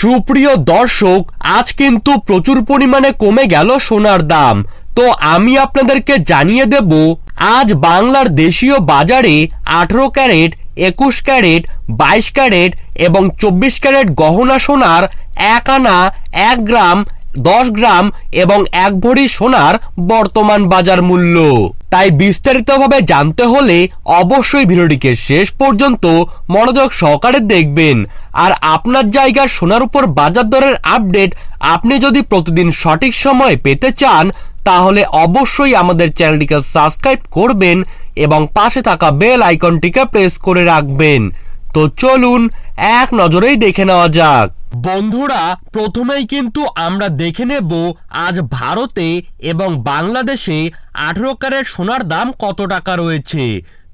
সুপ্রিয় দর্শক, আজ কিন্তু প্রচুর পরিমাণে কমে গেল সোনার দাম। তো আমি আপনাদেরকে জানিয়ে দেব, আজ বাংলার দেশীয় বাজারে আঠেরো ক্যারেট, একুশ ক্যারেট, বাইশ ক্যারেট এবং চব্বিশ ক্যারেট গহনা সোনার এক আনা এক গ্রাম দশ গ্রাম এবং এক ভরি সোনার বর্তমান বাজার মূল্য। তাই বিস্তারিতভাবে জানতে হলে অবশ্যই ভিডিওটিকে শেষ পর্যন্ত মনোযোগ সহকারে দেখবেন। আর আপনার জায়গার সোনার উপর বাজার দরের আপডেট আপনি যদি প্রতিদিন সঠিক সময়ে পেতে চান, তাহলে অবশ্যই আমাদের চ্যানেলটিকে সাবস্ক্রাইব করবেন এবং পাশে থাকা বেল আইকনটিকে প্রেস করে রাখবেন। তো চলুন এক নজরেই দেখে নেওয়া যাক। বন্ধুরা, প্রথমেই কিন্তু আমরা দেখে নেব আজ ভারতে এবং বাংলাদেশে আঠেরো ক্যারেট সোনার দাম কত টাকা রয়েছে।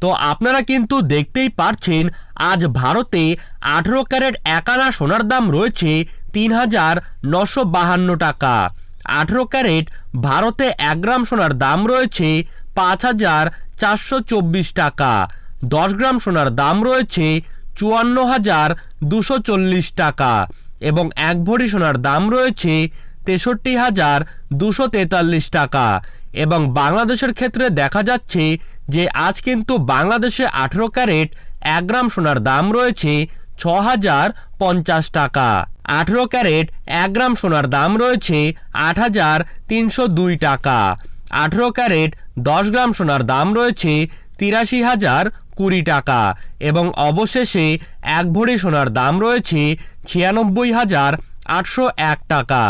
তো আপনারা কিন্তু দেখতেই পারছেন, আজ ভারতে আঠেরো ক্যারেট একানা সোনার দাম রয়েছে তিন হাজার নশো বাহান্ন টাকা। আঠেরো ক্যারেট ভারতে এক গ্রাম সোনার দাম রয়েছে পাঁচ হাজার চারশো চব্বিশ টাকা। দশ গ্রাম সোনার দাম রয়েছে চুয়ান্ন হাজার দুশো চল্লিশ টাকা এবং এক ভরি সোনার দাম রয়েছে তেষট্টি হাজার দুশো তেতাল্লিশ টাকা। এবং বাংলাদেশের ক্ষেত্রে দেখা যাচ্ছে যে আজ কিন্তু বাংলাদেশে আঠেরো ক্যারেট এক গ্রাম সোনার দাম রয়েছে ছ হাজার পঞ্চাশ টাকা। আঠেরো ক্যারেট এক গ্রাম সোনার দাম রয়েছে আট হাজার তিনশো দুই টাকা। আঠেরো ক্যারেট দশ গ্রাম সোনার দাম রয়েছে তিরাশি হাজার কুড়ি টাকা এবং অবশেষে এক ভরি সোনার দাম রয়েছে ছিয়ানব্বই হাজার আটশো এক টাকা।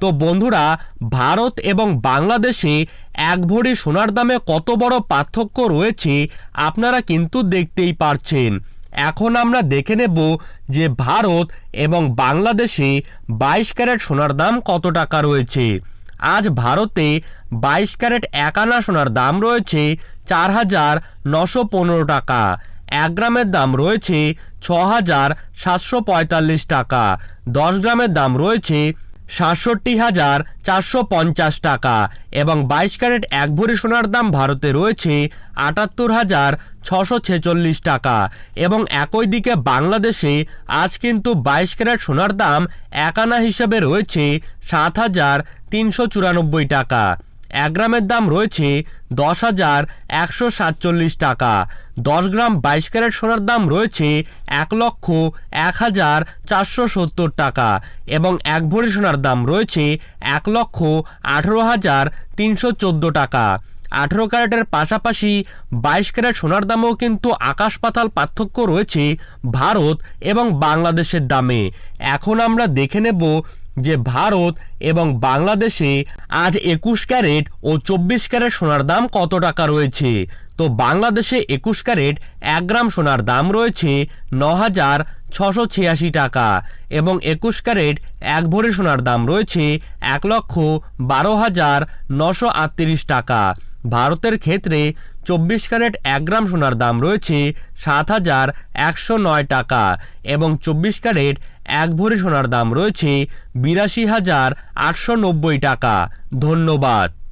তো বন্ধুরা, ভারত এবং বাংলাদেশে এক ভরি সোনার দামে কত বড় পার্থক্য রয়েছে আপনারা কিন্তু দেখতেই পারছেন। এখন আমরা দেখে নেব যে ভারত এবং বাংলাদেশে বাইশ ক্যারেট সোনার দাম কত টাকা রয়েছে। আজ ভারতে বাইশ ক্যারেট এক আনা সোনার দাম রয়েছে চার হাজার নশো পনেরো টাকা। এক গ্রামের দাম রয়েছে ছ হাজার সাতশো পঁয়তাল্লিশ টাকা। দশ গ্রামের দাম রয়েছে সাতষট্টি হাজার চারশো পঞ্চাশ টাকা এবং বাইশ ক্যারেট এক ভরি সোনার দাম ভারতে রয়েছে আটাত্তর হাজার ছশো ছেচল্লিশ টাকা এবং একই দিকে বাংলাদেশে আজ কিন্তু বাইশ ক্যারেট সোনার দাম এক আনা হিসাবে রয়েছে সাত হাজার তিনশো চুরানব্বই টাকা। এক গ্রামের দাম রয়েছে দশ হাজার একশো সাতচল্লিশ টাকা। দশ গ্রাম বাইশ ক্যারেট সোনার দাম রয়েছে এক লক্ষ এক হাজার চারশো সত্তর টাকা এবং এক ভরি সোনার দাম রয়েছে এক লক্ষ আঠেরো হাজার তিনশো চোদ্দ টাকা। আঠেরো ক্যারেটের পাশাপাশি বাইশ ক্যারেট সোনার দামেও কিন্তু আকাশ পাতাল পার্থক্য রয়েছে ভারত এবং বাংলাদেশের দামে। এখন আমরা দেখে নেব যে ভারত এবং বাংলাদেশে আজ একুশ ক্যারেট ও চব্বিশ ক্যারেট সোনার দাম কত টাকা রয়েছে? তো বাংলাদেশে একুশ ক্যারেট এক গ্রাম সোনার দাম রয়েছে ন হাজার ছশো ছিয়াশি টাকা এবং একুশ ক্যারেট এক ভরি সোনার দাম রয়েছে এক লক্ষ বারো হাজার নশো আটত্রিশ টাকা। ভারতের ক্ষেত্রে চব্বিশ ক্যারেট এক গ্রাম সোনার দাম রয়েছে সাত হাজার একশো নয় টাকা এবং চব্বিশ ক্যারেট এক ভরি সোনার দাম রয়েছে বিরাশি হাজার আটশো নব্বই টাকা। ধন্যবাদ।